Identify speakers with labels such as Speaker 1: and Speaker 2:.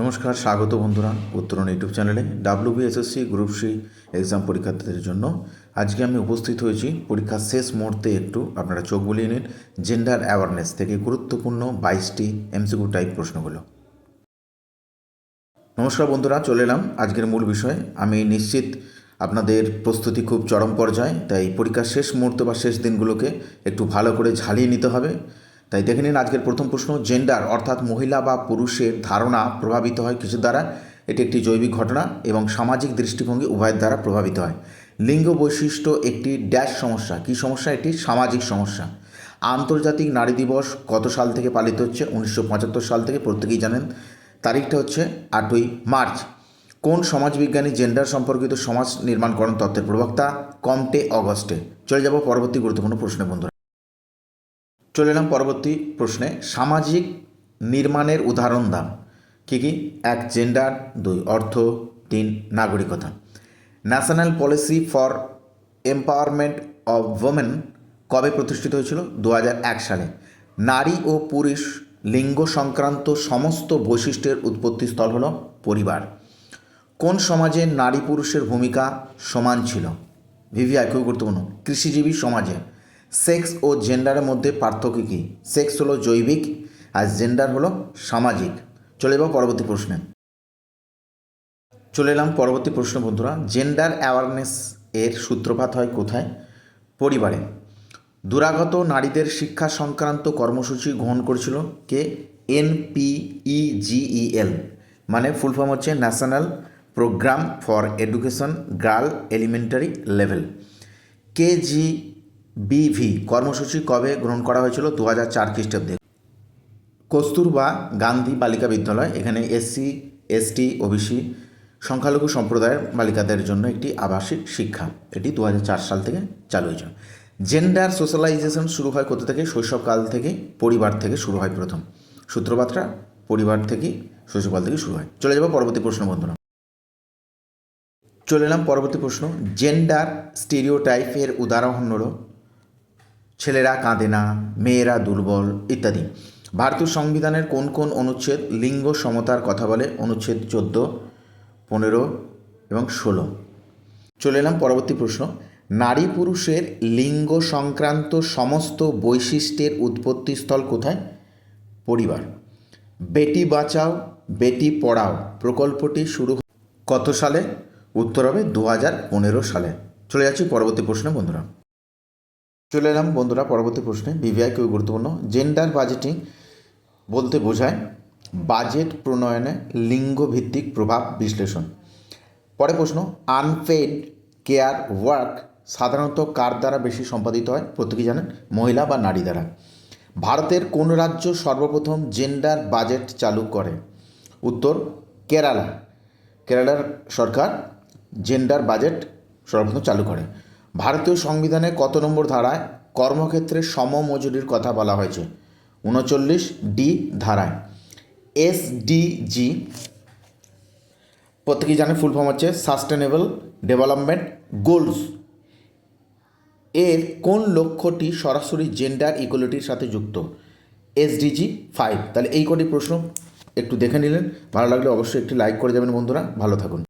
Speaker 1: নমস্কার, স্বাগত বন্ধুরা উত্তরণ ইউটিউব চ্যানেলে ডাব্লিউবিএসএসসি গ্রুপ সি এক্সাম পরীক্ষার্থীদের জন্য। আজকে আমি উপস্থিত হয়েছি পরীক্ষার শেষ মুহূর্তে একটু আপনারা চোখ বুলিয়ে নিন। জেন্ডার অ্যাওয়ারনেস থেকে গুরুত্বপূর্ণ বাইশটি এমসিকিউ টাইপ প্রশ্নগুলো। নমস্কার বন্ধুরা, চলে এলাম আজকের মূল বিষয়। আমি নিশ্চিত আপনাদের প্রস্তুতি খুব চরম পর্যায়ে, তাই পরীক্ষার শেষ মুহূর্ত বা শেষ দিনগুলোকে একটু ভালো করে ঝালিয়ে নিতে হবে। তাই দেখে নিন আজকের প্রথম প্রশ্ন জেন্ডার অর্থাৎ মহিলা বা পুরুষের ধারণা প্রভাবিত হয় কিছু দ্বারা? এটি একটি জৈবিক ঘটনা এবং সামাজিক দৃষ্টিভঙ্গি উভয়ের দ্বারা প্রভাবিত হয়। লিঙ্গ বৈশিষ্ট্য একটি ড্যাশ সমস্যা। কী সমস্যা? এটি সামাজিক সমস্যা। আন্তর্জাতিক নারী দিবস কত সাল থেকে পালিত হচ্ছে? উনিশশো পঁচাত্তর সাল থেকে প্রত্যেকেই জানেন। তারিখটা হচ্ছে আটই মার্চ। কোন সমাজবিজ্ঞানী জেন্ডার সম্পর্কিত সমাজ নির্মাণকরণ তত্ত্বের প্রবক্তা? কমটে অগস্টে। চলে যাব পরবর্তী গুরুত্বপূর্ণ প্রশ্নে, বন্ধুরা। চলে এলাম পরবর্তী প্রশ্নে। সামাজিক নির্মাণের উদাহরণ দাম। কী কী? এক জেন্ডার দুই, অর্থ। তিন, নাগরিকতা। National policy for empowerment of women কবে প্রতিষ্ঠিত হয়েছিল? দু হাজার এক সালে। নারী ও পুরুষ লিঙ্গ সংক্রান্ত সমস্ত বৈশিষ্ট্যের উৎপত্তিস্থল হল পরিবার। কোন সমাজে নারী পুরুষের ভূমিকা সমান ছিল? ভিভিআই, খুবই গুরুত্বপূর্ণ। কৃষিজীবী সমাজে। সেক্স ও জেন্ডারের মধ্যে পার্থক্য কী? সেক্স হলো জৈবিক আর জেন্ডার হলো সামাজিক। চলে যাব পরবর্তী প্রশ্নে। চলে এলাম পরবর্তী প্রশ্ন বন্ধুরা। জেন্ডার অ্যাওয়ারনেস এর সূত্রপাত হয় কোথায়? পরিবারে। দুরাগত নারীদের শিক্ষা সংক্রান্ত কর্মসূচি গ্রহণ করেছিল কে? এনপিইজিইএল মানে ফুল ফর্ম হচ্ছে national programme for education girl elementary level KG BV কর্মসূচি কবে গ্রহণ করা হয়েছিল? দু হাজার চার খ্রিস্টাব্দে। কস্তুরবা গান্ধী বালিকা বিদ্যালয়, এখানে এসসি এসটি ওবিসি সংখ্যালঘু সম্প্রদায়ের বালিকাদের জন্য একটি আবাসিক শিক্ষা। এটি দু হাজার চার সাল থেকে চালু হয়েছে জেন্ডার সোশ্যালাইজেশন শুরু হয় কোথা থেকে? শৈশবকাল থেকে, পরিবার থেকে শুরু হয় প্রথম। সূত্রপাতটা, পরিবার থেকে, শৈশবকাল থেকে শুরু হয়। চলে যাব পরবর্তী প্রশ্ন বন্ধুরা। চলে এলাম পরবর্তী প্রশ্ন। জেন্ডার স্টেরিওটাইপের উদাহরণ হলো ছেলেরা কাঁদে না, মেয়েরা দুর্বল ইত্যাদি। ভারতীয় সংবিধানের কোন কোন অনুচ্ছেদ লিঙ্গ সমতার কথা বলে? অনুচ্ছেদ চোদ্দ, পনেরো এবং ষোলো। চলে এলাম পরবর্তী প্রশ্ন। নারী পুরুষের লিঙ্গ সংক্রান্ত সমস্ত বৈশিষ্ট্যের উৎপত্তিস্থল কোথায়? পরিবার। বেটি বাঁচাও, বেটি পড়াও। প্রকল্পটি শুরু কত সালে? উত্তর হবে দু হাজার পনেরো সালে। চলে যাচ্ছি পরবর্তী প্রশ্নে বন্ধুরা। চলে এলাম বন্ধুরা পরবর্তী প্রশ্নে। বিভিআই খুবই গুরুত্বপূর্ণ। জেন্ডার বাজেটিং বলতে বোঝায় বাজেট প্রণয়নে লিঙ্গভিত্তিক প্রভাব বিশ্লেষণ। পরে প্রশ্ন আনপেড কেয়ার ওয়ার্ক সাধারণত কার দ্বারা বেশি সম্পাদিত হয়? প্রত্যেকেই জানেন, মহিলা বা নারী দ্বারা। ভারতের কোন রাজ্য সর্বপ্রথম জেন্ডার বাজেট চালু করে? উত্তর, কেরালা। কেরালার সরকার জেন্ডার বাজেট সর্বপ্রথম চালু করে। ভারতীয় সংবিধানে কত নম্বর ধারায় কর্মক্ষেত্রে সমমজুরির কথা বলা হয়েছে? উনচল্লিশ ডি ধারায়। এসডিজি প্রত্যেকেই জানে ফুল ফর্ম হচ্ছে সাস্টেনেবল ডেভেলপমেন্ট গোলস এর কোন লক্ষ্যটি সরাসরি জেন্ডার ইকুয়ালিটির সাথে যুক্ত? এসডিজি ফাইভ তাহলে এই কটি প্রশ্ন একটু দেখে নিলেন। ভালো লাগলে অবশ্যই একটি লাইক করে যাবেন বন্ধুরা। ভালো থাকুন।